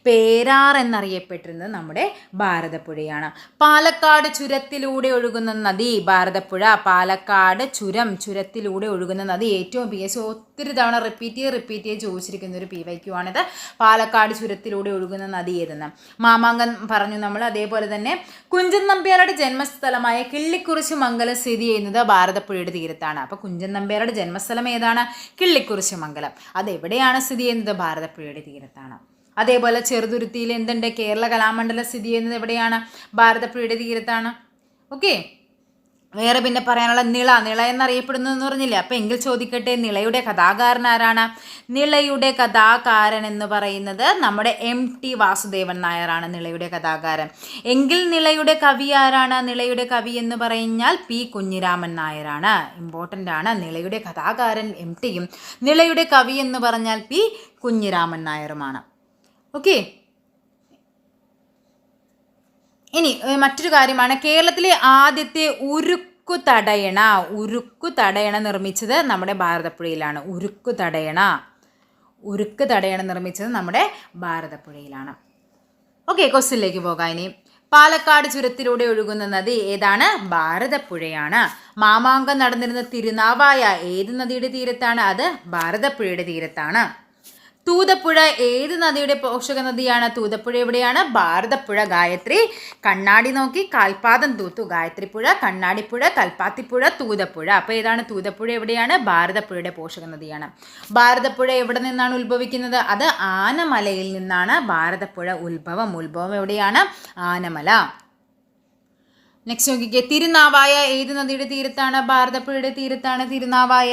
Speaker 1: പേരാർ എന്നറിയപ്പെട്ടിരുന്നത് നമ്മുടെ ഭാരതപ്പുഴയാണ്. പാലക്കാട് ചുരത്തിലൂടെ ഒഴുകുന്ന നദി ഭാരതപ്പുഴ. പാലക്കാട് ചുരം ചുരത്തിലൂടെ ഒഴുകുന്ന നദി ഏറ്റവും പി എസ് ഒത്തിരി തവണ റിപ്പീറ്റ് ചെയ്ത് റിപ്പീറ്റ് ചെയ്ത് ചോദിച്ചിരിക്കുന്ന ഒരു പി വൈ ക്യു ആണിത്. പാലക്കാട് ചുരത്തിലൂടെ ഒഴുകുന്ന നദി ഏതെന്ന്? മാമാങ്കം പറഞ്ഞു നമ്മൾ അതേപോലെ തന്നെ കുഞ്ചൻ നമ്പ്യാരുടെ ജന്മസ്ഥലമായ കിള്ളിക്കുറിശി മംഗലം സ്ഥിതി ചെയ്യുന്നത് ഭാരതപ്പുഴയുടെ തീരത്താണ്. അപ്പോൾ കുഞ്ചൻ നമ്പ്യാരുടെ ജന്മസ്ഥലം ഏതാണ്? കിള്ളിക്കുറിശി മംഗലം. അത് എവിടെയാണ് സ്ഥിതി ചെയ്യുന്നത്? ഭാരതപ്പുഴയുടെ തീരത്താണ്. അതേപോലെ ചെറുതുരുത്തിയിൽ എന്തുണ്ട്? കേരള കലാമണ്ഡലം സ്ഥിതി ചെയ്യുന്നത് എവിടെയാണ്? ഭാരതപ്പുഴയുടെ തീരത്താണ്. ഓക്കെ വേറെ പിന്നെ പറയാനുള്ള നിള നിള എന്നറിയപ്പെടുന്നതെന്ന് പറഞ്ഞില്ല? അപ്പം എങ്കിൽ ചോദിക്കട്ടെ നിളയുടെ കഥാകാരൻ ആരാണ്? നിളയുടെ കഥാകാരൻ എന്ന് പറയുന്നത് നമ്മുടെ എം ടി വാസുദേവൻ നായരാണ് നിളയുടെ കഥാകാരൻ. എങ്കിൽ നിളയുടെ കവി ആരാണ്? നിളയുടെ കവി എന്ന് പറഞ്ഞാൽ പി കുഞ്ഞിരാമൻ നായരാണ്. ഇമ്പോർട്ടന്റ് ആണ്. നിളയുടെ കഥാകാരൻ എം ടിയും നിളയുടെ കവി എന്ന് പറഞ്ഞാൽ പി കുഞ്ഞിരാമൻ നായരുമാണ്. ഓക്കെ ഇനി മറ്റൊരു കാര്യമാണ്. കേരളത്തിലെ ആദ്യത്തെ ഉരുക്കു തടയണ ഉരുക്കു തടയണ നിർമ്മിച്ചത് നമ്മുടെ ഭാരതപ്പുഴയിലാണ്. ഉരുക്കു തടയണ. ഉരുക്ക് തടയണ നിർമ്മിച്ചത് നമ്മുടെ ഭാരതപ്പുഴയിലാണ്. ഓക്കെ ക്വസ്റ്റിനിലേക്ക് പോകാം ഇനി. പാലക്കാട് ചുരത്തിലൂടെ ഒഴുകുന്ന നദി ഏതാണ്? ഭാരതപ്പുഴയാണ്. മാമാങ്കം നടന്നിരുന്ന തിരുനാവായ ഏത് നദിയുടെ തീരത്താണ്? അത് ഭാരതപ്പുഴയുടെ തീരത്താണ്. തൂതപ്പുഴ ഏത് നദിയുടെ പോഷക നദിയാണ്? തൂതപ്പുഴ എവിടെയാണ്? ഭാരതപ്പുഴ ഗായത്രി. കണ്ണാടി നോക്കി കാൽപാദം തൂത്തു. ഗായത്രിപ്പുഴ കണ്ണാടിപ്പുഴ കൽപ്പാത്തിപ്പുഴ തൂതപ്പുഴ. അപ്പോൾ ഏതാണ്? തൂതപ്പുഴ എവിടെയാണ്? ഭാരതപ്പുഴയുടെ പോഷക നദിയാണ്. ഭാരതപ്പുഴ എവിടെ നിന്നാണ് ഉത്ഭവിക്കുന്നത്? അത് ആനമലയിൽ നിന്നാണ് ഭാരതപ്പുഴ ഉത്ഭവം. ഉത്ഭവം എവിടെയാണ്? ആനമല. നെക്സ്റ്റ് നോക്കിക്കേ. തിരുനാവായ ഏത് നദിയുടെ തീരത്താണ്? ഭാരതപ്പുഴയുടെ തീരത്താണ് തിരുനാവായ.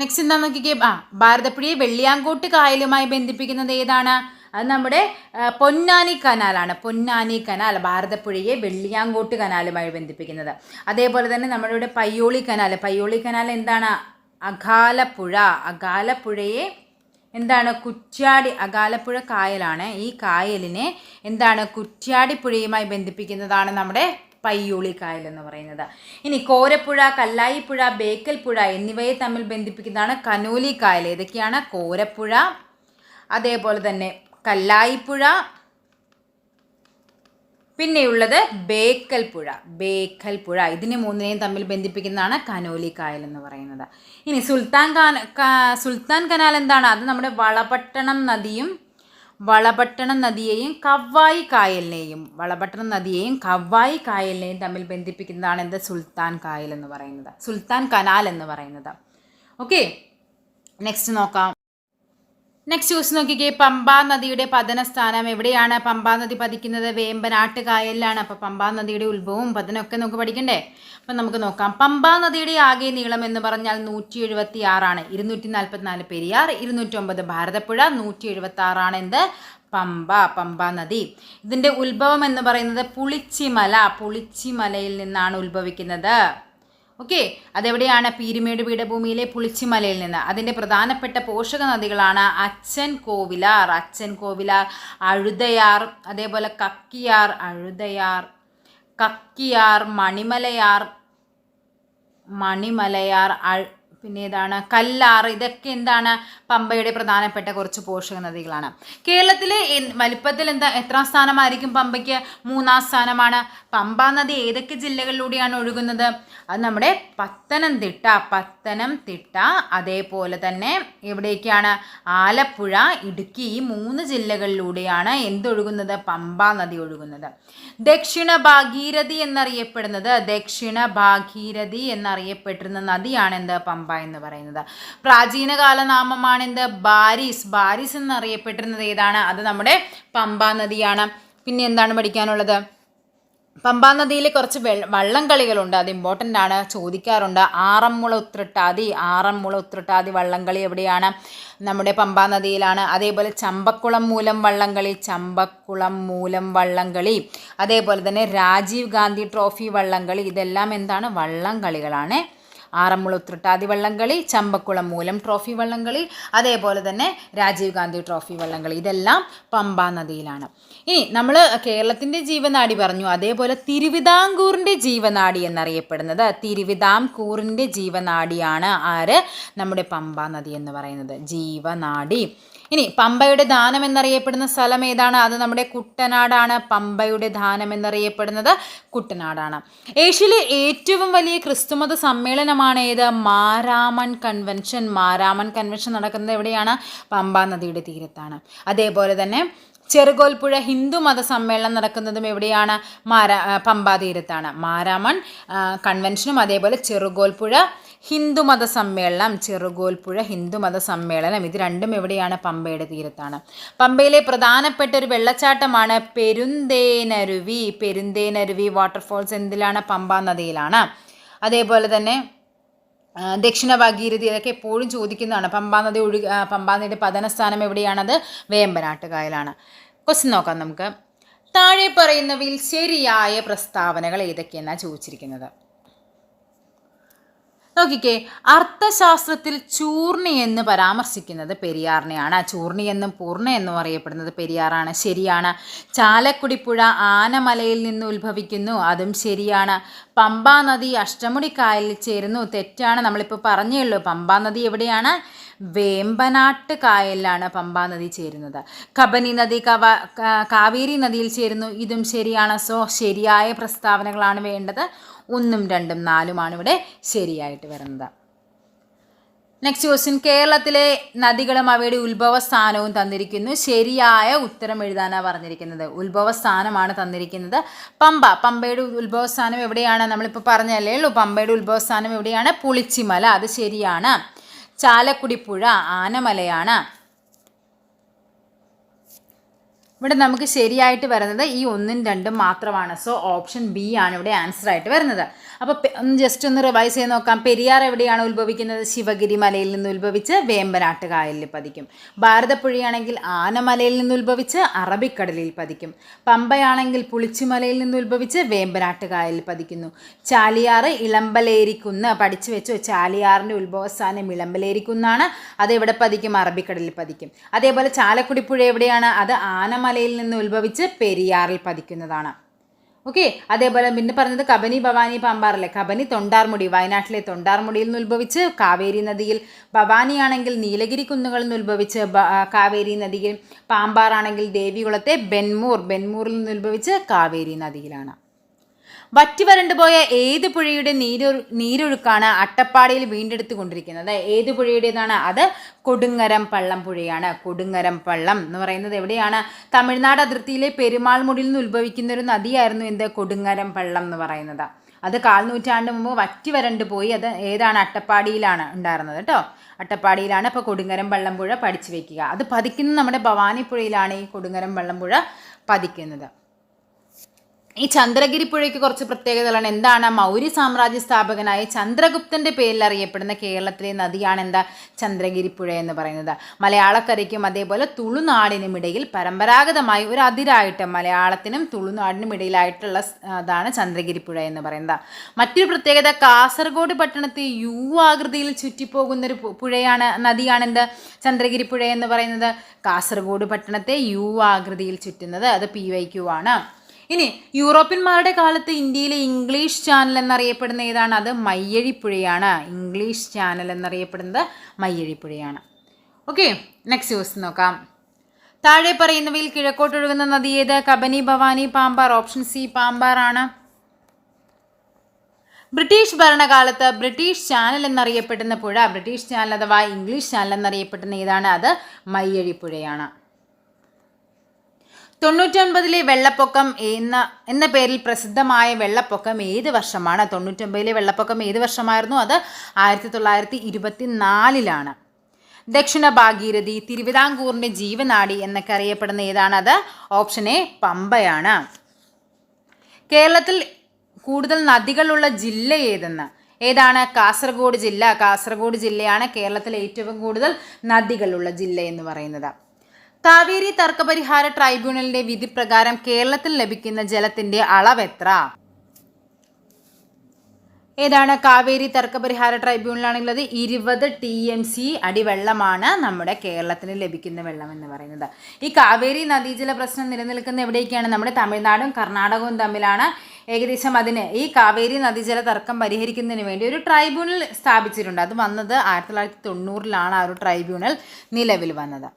Speaker 1: നെക്സ്റ്റ് എന്താ നോക്കിക്കേ? ആ ഭാരതപ്പുഴയെ വെള്ളിയാങ്കോട്ട് കായലുമായി ബന്ധിപ്പിക്കുന്നത് ഏതാണ്? അത് നമ്മുടെ പൊന്നാനി കനാലാണ്. പൊന്നാനി കനാൽ ഭാരതപ്പുഴയെ വെള്ളിയാങ്കോട്ട് കനാലുമായി ബന്ധിപ്പിക്കുന്നത്. അതേപോലെ തന്നെ നമ്മുടെ പയ്യോളി കനാൽ. പയ്യോളി കനാൽ എന്താണ്? അകാലപ്പുഴ. അകാലപ്പുഴയെ എന്താണ്? കുറ്റ്യാടി അകാലപ്പുഴ കായലാണ്. ഈ കായലിനെ എന്താണ്? കുറ്റ്യാടിപ്പുഴയുമായി ബന്ധിപ്പിക്കുന്നതാണ് നമ്മുടെ പയ്യോളി കായൽ എന്ന് പറയുന്നത്. ഇനി കോരപ്പുഴ കല്ലായിപ്പുഴ ബേക്കൽ പുഴ എന്നിവയെ തമ്മിൽ ബന്ധിപ്പിക്കുന്നതാണ് കനോലി കായൽ ഏതൊക്കെയാണ്? കോരപ്പുഴ അതേപോലെ തന്നെ കല്ലായിപ്പുഴ പിന്നെയുള്ളത് ബേക്കൽ പുഴ ബേക്കൽ പുഴ ഇതിനെ മൂന്നിനെയും തമ്മിൽ ബന്ധിപ്പിക്കുന്നതാണ് കനോലി കായൽ എന്ന് പറയുന്നത്. ഇനി സുൽത്താൻ സുൽത്താൻ കനാൽ എന്താണ്? അത് നമ്മുടെ വളപട്ടണം നദിയും വളപട്ടണം നദിയെയും കവ്വായി കായലിനെയും വളപട്ടണം നദിയെയും കവ്വായി കായലിനെയും തമ്മിൽ ബന്ധിപ്പിക്കുന്നതാണ് എന്ത്? സുൽത്താൻ കായൽ എന്ന് പറയുന്നത്. സുൽത്താൻ കനാൽ എന്ന് പറയുന്നത്. ഓക്കെ നെക്സ്റ്റ് നോക്കാം. നെക്സ്റ്റ് ക്വസ്റ്റ് നോക്കിക്കേ പമ്പാ നദിയുടെ പതന സ്ഥാനം എവിടെയാണ്? പമ്പാ നദി പതിക്കുന്നത് വേമ്പനാട്ട് കായലിലാണ് അപ്പോൾ പമ്പാ നദിയുടെ ഉത്ഭവവും പതനമൊക്കെ നമുക്ക് പഠിക്കണ്ടേ? അപ്പം നമുക്ക് നോക്കാം. പമ്പാ നദിയുടെ ആകെ നീളം എന്ന് പറഞ്ഞാൽ നൂറ്റി എഴുപത്തി ആറാണ് ഇരുന്നൂറ്റി നാൽപ്പത്തിനാല് പെരിയാർ ഇരുന്നൂറ്റൊമ്പത് ഭാരതപ്പുഴ നൂറ്റി എഴുപത്തി ആറാണ് എന്ത്? പമ്പ പമ്പ നദി. ഇതിന്റെ ഉത്ഭവം എന്ന് പറയുന്നത് പുളിച്ചിമല. പുളിച്ചിമലയിൽ നിന്നാണ് ഉത്ഭവിക്കുന്നത്. ഓക്കെ അതെവിടെയാണ്? പീരുമേട് പീഠഭൂമിയിലെ പുളിച്ചിമലയിൽ നിന്ന്. അതിന്റെ പ്രധാനപ്പെട്ട പോഷക നദികളാണ് അച്ഛൻ കോവിലാർ അച്ഛൻ കോവിലാർ അഴുതയാർ അതേപോലെ കക്കിയാർ അഴുതയാർ കക്കിയാർ മണിമലയാർ മണിമലയാർ പിന്നെ ഇതാണ് കല്ലാറ് ഇതൊക്കെ എന്താണ് പമ്പയുടെ പ്രധാനപ്പെട്ട കുറച്ച് പോഷക നദികളാണ്. കേരളത്തിലെ വലിപ്പത്തിൽ എന്താ എത്രാം സ്ഥാനമായിരിക്കും പമ്പയ്ക്ക്? മൂന്നാം സ്ഥാനമാണ്. പമ്പ നദി ഏതൊക്കെ ജില്ലകളിലൂടെയാണ് ഒഴുകുന്നത്? അത് നമ്മുടെ പത്തനംതിട്ട പത്തനംതിട്ട അതേപോലെ തന്നെ എവിടേക്കാണ്? ആലപ്പുഴ ഇടുക്കി ഈ മൂന്ന് ജില്ലകളിലൂടെയാണ് എന്തൊഴുകുന്നത്? പമ്പ നദി ഒഴുകുന്നത്. ദക്ഷിണ ഭാഗീരഥി എന്നറിയപ്പെടുന്നത് ദക്ഷിണ ഭാഗീരഥി എന്നറിയപ്പെട്ടിരുന്ന നദിയാണ് എന്ത്? പമ്പ എന്ന് പറയുന്നത്. പ്രാചീനകാല നാമമാണ് എന്ത് ബാരിസ്. ബാരിസ് എന്നറിയപ്പെട്ടിരുന്നത് ഏതാണ്? അത് നമ്മുടെ പമ്പ നദിയാണ്. പിന്നെ എന്താണ് പഠിക്കാനുള്ളത്? പമ്പാ നദിയിൽ കുറച്ച് വള്ളം കളികളുണ്ട്. അത് ഇമ്പോർട്ടന്റ് ആണ്. ചോദിക്കാറുണ്ട്. ആറന്മുള ഉത്രട്ടാതി. ആറന്മുള ഉത്രട്ടാതി വള്ളംകളി എവിടെയാണ്? നമ്മുടെ പമ്പാ നദിയിലാണ്. അതേപോലെ ചമ്പക്കുളം മൂലം വള്ളംകളി ചമ്പക്കുളം മൂലം വള്ളംകളി അതേപോലെ തന്നെ രാജീവ് ഗാന്ധി ട്രോഫി വള്ളംകളി ഇതെല്ലാം എന്താണ്? വള്ളംകളികളാണ് ആറന്മുള ഉത്രട്ടാതി വള്ളംകളി ചമ്പക്കുളം മൂലം ട്രോഫി വള്ളംകളി അതേപോലെ തന്നെ രാജീവ് ഗാന്ധി ട്രോഫി വള്ളംകളി. ഇതെല്ലാം പമ്പാ നദിയിലാണ്. ഇനി നമ്മൾ കേരളത്തിന്റെ ജീവനാടി പറഞ്ഞു. അതേപോലെ തിരുവിതാംകൂറിന്റെ ജീവനാടി എന്നറിയപ്പെടുന്നത്. തിരുവിതാംകൂറിന്റെ ജീവനാടിയാണ് ആര്? നമ്മുടെ പമ്പാ നദി എന്ന് പറയുന്നത്. ജീവനാടി. ഇനി പമ്പയുടെ ദാനം എന്നറിയപ്പെടുന്ന സ്ഥലം ഏതാണ്? അത് നമ്മുടെ കുട്ടനാടാണ്. പമ്പയുടെ ദാനം എന്നറിയപ്പെടുന്നത് കുട്ടനാടാണ്. ഏഷ്യയിലെ ഏറ്റവും വലിയ ക്രിസ്തുമത സമ്മേളനമാണ് ഏത്? മാരാമൻ കൺവെൻഷൻ. മാരാമൻ കൺവെൻഷൻ നടക്കുന്നത് എവിടെയാണ്? പമ്പ നദിയുടെ തീരത്താണ്. അതേപോലെ തന്നെ ചെറുകോൽപ്പുഴ ഹിന്ദു മത സമ്മേളനം നടക്കുന്നതും എവിടെയാണ്? മാരാ പമ്പാതീരത്താണ് പമ്പാ തീരത്താണ്. മാരാമൺ കൺവെൻഷനും അതേപോലെ ചെറുകോൽപ്പുഴ ഹിന്ദുമത സമ്മേളനം ചെറുകോൽപ്പുഴ ഹിന്ദുമത സമ്മേളനം ഇത് രണ്ടും എവിടെയാണ് പമ്പയുടെ തീരത്താണ്. പമ്പയിലെ പ്രധാനപ്പെട്ട ഒരു വെള്ളച്ചാട്ടമാണ് പെരുന്തേനരുവി. പെരുന്തേനരുവി വാട്ടർഫോൾസ് എന്തിലാണ്? പമ്പ നദിയിലാണ്. അതേപോലെ തന്നെ ദക്ഷിണ ഭാഗീരഥി അതൊക്കെ എപ്പോഴും ചോദിക്കുന്നതാണ്. പമ്പാ നദി ഒഴുക ആ, പമ്പാ നദിയുടെ പതനസ്ഥാനം എവിടെയാണത്? വേമ്പനാട്ടുകായലാണ്. ക്വസ്റ്റ്യൻ നോക്കാം നമുക്ക്. താഴെ പറയുന്നവയിൽ ശരിയായ പ്രസ്താവനകൾ ഏതൊക്കെയെന്നാണ് ചോദിച്ചിരിക്കുന്നത്? നോക്കിക്കേ അർത്ഥശാസ്ത്രത്തിൽ ചൂർണി എന്ന് പരാമർശിക്കുന്നത് പെരിയാറിനെയാണ്. ചൂർണി എന്നും പൂർണ എന്നും അറിയപ്പെടുന്നത് പെരിയാറാണ്. ശരിയാണ്. ചാലക്കുടി പുഴ ആനമലയിൽ നിന്ന് ഉത്ഭവിക്കുന്നു. അതും ശരിയാണ്. പമ്പാ നദി അഷ്ടമുടിക്കായലിൽ ചേരുന്നു. തെറ്റാണ്. നമ്മളിപ്പോൾ പറഞ്ഞേ ഉള്ളൂ. പമ്പാ നദി എവിടെയാണ്? വേമ്പനാട്ട് കായലിലാണ് പമ്പാ നദി ചേരുന്നത്. കബനി നദി കവ കാവേരി നദിയിൽ ചേരുന്നു. ഇതും ശരിയാണ്. സോ ശരിയായ പ്രസ്താവനകളാണ് വേണ്ടത്. ഒന്നും രണ്ടും നാലുമാണ് ഇവിടെ ശരിയായിട്ട് വരുന്നത്. നെക്സ്റ്റ് ക്വസ്റ്റ്യൻ കേരളത്തിലെ നദികളും അവയുടെ ഉത്ഭവ സ്ഥാനവും തന്നിരിക്കുന്നു. ശരിയായ ഉത്തരം എഴുതാനാണ് പറഞ്ഞിരിക്കുന്നത്. ഉത്ഭവ സ്ഥാനമാണ് തന്നിരിക്കുന്നത്. പമ്പ. പമ്പയുടെ ഉത്ഭവ സ്ഥാനം എവിടെയാണ്? നമ്മളിപ്പോൾ പറഞ്ഞല്ലേ ഉള്ളൂ. പമ്പയുടെ ഉത്ഭവ സ്ഥാനം എവിടെയാണ്? പുളിച്ചിമല. അത് ശരിയാണ്. ചാലക്കുടിപ്പുഴ ആനമലയാണ്. ഇവിടെ നമുക്ക് ശരിയായിട്ട് വരുന്നത് ഈ ഒന്നും രണ്ടും മാത്രമാണ്. സോ ഓപ്ഷൻ ബി ആണ് ഇവിടെ ആൻസർ ആയിട്ട് വരുന്നത്. അപ്പോൾ ഒന്ന് ജസ്റ്റ് ഒന്ന് റിവൈസ് ചെയ്ത് നോക്കാം. പെരിയാർ എവിടെയാണ് ഉത്ഭവിക്കുന്നത്? ശിവഗിരി മലയിൽ നിന്ന് ഉത്ഭവിച്ച് വേമ്പനാട്ട് കായലിൽ പതിക്കും. ഭാരതപ്പുഴയാണെങ്കിൽ ആനമലയിൽ നിന്ന് ഉത്ഭവിച്ച് അറബിക്കടലിൽ പതിക്കും. പമ്പയാണെങ്കിൽ പുളിച്ചുമലയിൽ നിന്ന് ഉത്ഭവിച്ച് വേമ്പനാട്ട് കായലിൽ പതിക്കുന്നു. ചാലിയാർ ഇളമ്പലേരിക്കുന്ന് പഠിച്ചു വെച്ചോ. ചാലിയാറിന്റെ ഉത്ഭവസ്ഥാനം ഇളമ്പലേരിക്കുന്നാണ്. അത് എവിടെ പതിക്കും? അറബിക്കടലിൽ പതിക്കും. അതേപോലെ ചാലക്കുടിപ്പുഴ എവിടെയാണ്? അത് ആനമലയിൽ നിന്ന് ഉത്ഭവിച്ച് പെരിയാറിൽ പതിക്കുന്നതാണ്. ഓക്കെ അതേപോലെ പിന്നെ പറഞ്ഞത് കബനി ഭവാനി പാമ്പാറല്ലേ കബനി തൊണ്ടാർമുടി വയനാട്ടിലെ തൊണ്ടാർമുടിയിൽ നിന്ന് ഉത്ഭവിച്ച് കാവേരി നദിയിൽ. ഭവാനിയാണെങ്കിൽ നീലഗിരി കുന്നുകളിൽ നിന്ന് ഉത്ഭവിച്ച് കാവേരി നദിയിൽ. പാമ്പാറാണെങ്കിൽ ദേവികുളത്തെ ബെൻമൂർ ബെൻമൂറിൽ നിന്ന് ഉത്ഭവിച്ച് കാവേരി നദിയിലാണ്. വറ്റി വരണ്ടു പോയ ഏത് പുഴയുടെ നീരൊ നീരൊഴുക്കാണ് അട്ടപ്പാടിയിൽ വീണ്ടെടുത്തു കൊണ്ടിരിക്കുന്നത് ഏത് പുഴയുടേതാണ് അത്? കൊടുങ്ങരം പള്ളം പുഴയാണ്. കൊടുങ്ങരം പള്ളം എന്ന് പറയുന്നത് എവിടെയാണ്? തമിഴ്നാട് അതിർത്തിയിലെ പെരുമാൾമുടിയിൽ നിന്ന് ഉത്ഭവിക്കുന്ന ഒരു നദിയായിരുന്നു എന്ത്? കൊടുങ്ങരം പള്ളം എന്ന് പറയുന്നത്. അത് കാൽനൂറ്റാണ്ട് മുമ്പ് വറ്റി വരണ്ടു പോയി അത് ഏതാണ്? അട്ടപ്പാടിയിലാണ് ഉണ്ടായിരുന്നത് കേട്ടോ. അട്ടപ്പാടിയിലാണ് ഇപ്പോൾ കൊടുങ്ങരം വള്ളംപുഴ പഠിച്ചു വെക്കുക. അത് പതിക്കുന്നത് നമ്മുടെ ഭവാനിപ്പുഴയിലാണ് ഈ കൊടുങ്ങരം വള്ളംപുഴ പതിക്കുന്നത്. ഈ ചന്ദ്രഗിരി പുഴയ്ക്ക് കുറച്ച് പ്രത്യേകതകളാണ്. എന്താണ്? മൗര്യ സാമ്രാജ്യ സ്ഥാപകനായ ചന്ദ്രഗുപ്തന്റെ പേരിൽ അറിയപ്പെടുന്ന കേരളത്തിലെ നദിയാണ് എന്താ? ചന്ദ്രഗിരി പുഴ എന്ന് പറയുന്നത്. മലയാളക്കരയ്ക്കും അതേപോലെ തുളുനാടിനും ഇടയിൽ പരമ്പരാഗതമായി ഒരു അതിരായിട്ട് മലയാളത്തിനും തുളുനാടിനും ഇടയിലായിട്ടുള്ള അതാണ് ചന്ദ്രഗിരി പുഴ എന്ന് പറയുന്നത്. മറ്റൊരു പ്രത്യേകത കാസർഗോഡ് പട്ടണത്തെ യു ആകൃതിയിൽ ചുറ്റിപ്പോകുന്ന ഒരു പുഴയാണ് നദിയാണ് എന്ത്? ചന്ദ്രഗിരി പുഴ എന്ന് പറയുന്നത്. കാസർഗോഡ് പട്ടണത്തെ യു ആകൃതിയിൽ ചുറ്റുന്നത് അത് പി വൈ ക്യു ആണ്. ഇനി യൂറോപ്യന്മാരുടെ കാലത്ത് ഇന്ത്യയിലെ ഇംഗ്ലീഷ് ചാനൽ എന്നറിയപ്പെടുന്ന ഏതാണ്? അത് മയ്യഴിപ്പുഴയാണ്. ഇംഗ്ലീഷ് ചാനൽ എന്നറിയപ്പെടുന്നത് മയ്യഴിപ്പുഴയാണ്. ഓക്കെ നെക്സ്റ്റ് ക്വസ്റ്റ് നോക്കാം. താഴെ പറയുന്നവയിൽ കിഴക്കോട്ടൊഴുകുന്ന നദി ഏത്? കബനി ഭവാനി പാമ്പാർ ഓപ്ഷൻ സി പാമ്പാർ ആണ്. ബ്രിട്ടീഷ് ഭരണകാലത്ത് ബ്രിട്ടീഷ് ചാനൽ എന്നറിയപ്പെടുന്ന പുഴ ബ്രിട്ടീഷ് ചാനൽ അഥവാ ഇംഗ്ലീഷ് ചാനൽ എന്നറിയപ്പെടുന്ന ഏതാണ്? അത് മയ്യഴിപ്പുഴയാണ്. തൊണ്ണൂറ്റൊൻപതിലെ വെള്ളപ്പൊക്കം എന്ന എന്ന പേരിൽ പ്രസിദ്ധമായ വെള്ളപ്പൊക്കം ഏത് വർഷമാണ്? തൊണ്ണൂറ്റൊമ്പതിലെ വെള്ളപ്പൊക്കം ഏത് വർഷമായിരുന്നു? അത് ആയിരത്തി തൊള്ളായിരത്തി ഇരുപത്തി നാലിലാണ് ദക്ഷിണ ഭാഗീരഥി തിരുവിതാംകൂറിന്റെ ജീവനാടി എന്നൊക്കെ അറിയപ്പെടുന്ന ഏതാണ്? അത് ഓപ്ഷൻ എ പമ്പയാണ്. കേരളത്തിൽ കൂടുതൽ നദികളുള്ള ജില്ല ഏതെന്ന്? ഏതാണ്? കാസർഗോഡ് ജില്ല. കാസർഗോഡ് ജില്ലയാണ് കേരളത്തിലെ ഏറ്റവും കൂടുതൽ നദികളുള്ള ജില്ല എന്ന് പറയുന്നത്. കാവേരി തർക്കപരിഹാര ട്രൈബ്യൂണലിന്റെ വിധി പ്രകാരം കേരളത്തിൽ ലഭിക്കുന്ന ജലത്തിന്റെ അളവ് എത്ര? ഏതാണ് കാവേരി തർക്കപരിഹാര ട്രൈബ്യൂണലാണുള്ളത്? ഇരുപത് ടി എം സി അടിവെള്ളമാണ് നമ്മുടെ കേരളത്തിന് ലഭിക്കുന്ന വെള്ളം എന്ന് പറയുന്നത്. ഈ കാവേരി നദീജല പ്രശ്നം നിലനിൽക്കുന്ന എവിടേക്കാണ്? നമ്മുടെ തമിഴ്നാടും കർണാടകവും തമ്മിലാണ്. ഏകദേശം അതിന് ഈ കാവേരി നദീജല തർക്കം പരിഹരിക്കുന്നതിന് വേണ്ടി ഒരു ട്രൈബ്യൂണൽ സ്ഥാപിച്ചിട്ടുണ്ട്. അത് വന്നത് ആയിരത്തി തൊള്ളായിരത്തി തൊണ്ണൂറിലാണ് ആ ഒരു ട്രൈബ്യൂണൽ നിലവിൽ വന്നത്.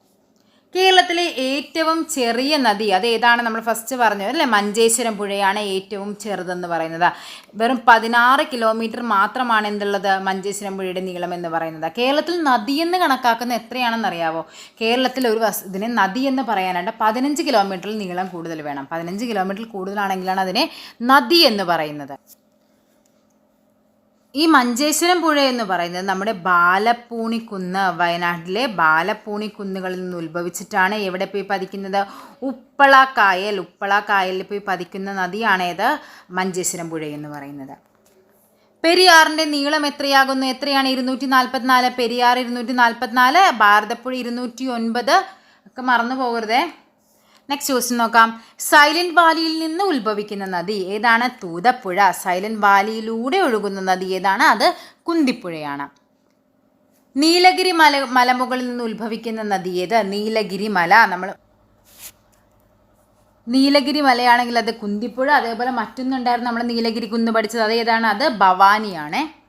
Speaker 1: കേരളത്തിലെ ഏറ്റവും ചെറിയ നദി അത് ഏതാണ് നമ്മൾ ഫസ്റ്റ് പറഞ്ഞത് അല്ലേ? മഞ്ചേശ്വരം പുഴയാണ് ഏറ്റവും ചെറുതെന്ന് പറയുന്നത്. വെറും പതിനാറ് കിലോമീറ്റർ മാത്രമാണ് എന്തുള്ളത്? മഞ്ചേശ്വരം പുഴയുടെ നീളം എന്ന് പറയുന്നത്. കേരളത്തിൽ നദിയെന്ന് കണക്കാക്കുന്ന എത്രയാണെന്ന് അറിയാവോ? കേരളത്തിൽ ഒരു വസ് ഇതിനെ നദി എന്ന് പറയാനായിട്ട് പതിനഞ്ച് കിലോമീറ്ററിൽ നീളം കൂടുതൽ വേണം. പതിനഞ്ച് കിലോമീറ്ററിൽ കൂടുതലാണെങ്കിലാണ് അതിനെ നദി എന്ന് പറയുന്നത്. ഈ മഞ്ചേശ്വരം പുഴ എന്ന് പറയുന്നത് നമ്മുടെ ബാലപ്പൂണിക്കുന്ന് വയനാട്ടിലെ ബാലപ്പൂണി കുന്നുകളിൽ നിന്ന് ഉത്ഭവിച്ചിട്ടാണ് എവിടെ പോയി പതിക്കുന്നത്? ഉപ്പള കായൽ ഉപ്പള കായലിൽ പോയി പതിക്കുന്ന നദിയാണേത് മഞ്ചേശ്വരം പുഴ എന്ന് പറയുന്നത്. പെരിയാറിന്റെ നീളം എത്രയാകുന്നു? എത്രയാണ്? ഇരുന്നൂറ്റി നാൽപ്പത്തിനാല് പെരിയാർ ഇരുന്നൂറ്റി നാൽപ്പത്തിനാല് ഭാരതപ്പുഴ ഇരുന്നൂറ്റി ഒൻപത് ഒക്കെ മറന്നു പോകരുതേ. നെക്സ്റ്റ് ക്വസ്റ്റ്യൻ നോക്കാം. സൈലന്റ് വാലിയിൽ നിന്ന് ഉത്ഭവിക്കുന്ന നദി ഏതാണ്? തൂതപ്പുഴ. സൈലന്റ് വാലിയിലൂടെ ഒഴുകുന്ന നദി ഏതാണ്? അത് കുന്തിപ്പുഴയാണ്. നീലഗിരി മല മലമുകളിൽ നിന്ന് ഉത്ഭവിക്കുന്ന നദി ഏത്? നീലഗിരി മല. നമ്മൾ നീലഗിരി മലയാണെങ്കിൽ അത് കുന്തിപ്പുഴ അതേപോലെ മറ്റൊന്നുണ്ടായിരുന്നു നമ്മൾ നീലഗിരി കുന്ന് പഠിച്ചത്. അത് ഏതാണ്? അത് ഭവാനിയാണ്.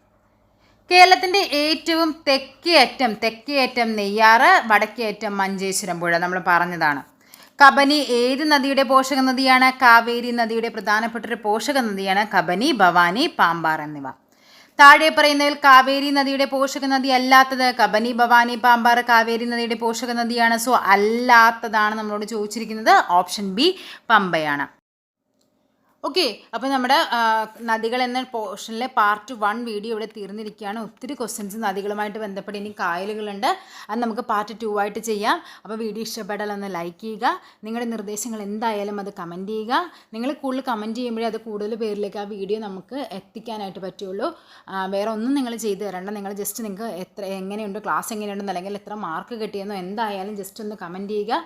Speaker 1: കേരളത്തിന്റെ ഏറ്റവും തെക്കേ അറ്റം തെക്കേ അറ്റം നെയ്യാറ് വടക്കേ അറ്റം മഞ്ചേശ്വരം പുഴ നമ്മൾ പറഞ്ഞതാണ്. കബനി ഏത് നദിയുടെ പോഷക നദിയാണ്? കാവേരി നദിയുടെ പ്രധാനപ്പെട്ട ഒരു പോഷക നദിയാണ് കബനി ഭവാനി പാമ്പാർ എന്നിവ. താഴെ പറയുന്നതിൽ കാവേരി നദിയുടെ പോഷക നദി അല്ലാത്തത് കബനി ഭവാനി പാമ്പാർ കാവേരി നദിയുടെ പോഷക നദിയാണ്. സോ അല്ലാത്തതാണ് നമ്മളോട് ചോദിച്ചിരിക്കുന്നത്. Option B പമ്പയാണ്. ഓക്കെ അപ്പോൾ നമ്മുടെ നദികൾ എന്ന പോർഷനിലെ പാർട്ട് വൺ വീഡിയോ ഇവിടെ തീർന്നിരിക്കുകയാണ്. ഒത്തിരി ക്വസ്റ്റ്യൻസ് നദികളുമായിട്ട് ബന്ധപ്പെട്ട് ഇനി കായലുകളുണ്ട്. അത് നമുക്ക് പാർട്ട് ടു ആയിട്ട് ചെയ്യാം. അപ്പോൾ വീഡിയോ ഇഷ്ടപ്പെട്ടാൽ ഒന്ന് ലൈക്ക് ചെയ്യുക. നിങ്ങളുടെ നിർദ്ദേശങ്ങൾ എന്തായാലും അത് കമന്റ് ചെയ്യുക. നിങ്ങൾ കൂടുതൽ കമന്റ് ചെയ്യുമ്പോഴേ അത് കൂടുതൽ പേരിലേക്ക് ആ വീഡിയോ നമുക്ക് എത്തിക്കാനായിട്ട് പറ്റുള്ളൂ. വേറെ ഒന്നും നിങ്ങൾ ചെയ്തു തരണ്ട. നിങ്ങൾ ജസ്റ്റ് നിങ്ങൾക്ക് എത്ര എങ്ങനെയുണ്ട് ക്ലാസ് എങ്ങനെയുണ്ടെന്ന് അല്ലെങ്കിൽ എത്ര മാർക്ക് കിട്ടിയെന്നോ എന്തായാലും ജസ്റ്റ് ഒന്ന് കമന്റ് ചെയ്യുക.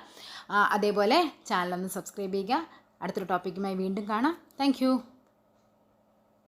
Speaker 1: അതേപോലെ ചാനൽ ഒന്ന് സബ്സ്ക്രൈബ് ചെയ്യുക. അടുത്തൊരു ടോപ്പിക്കുമായി വീണ്ടും കാണാം. താങ്ക്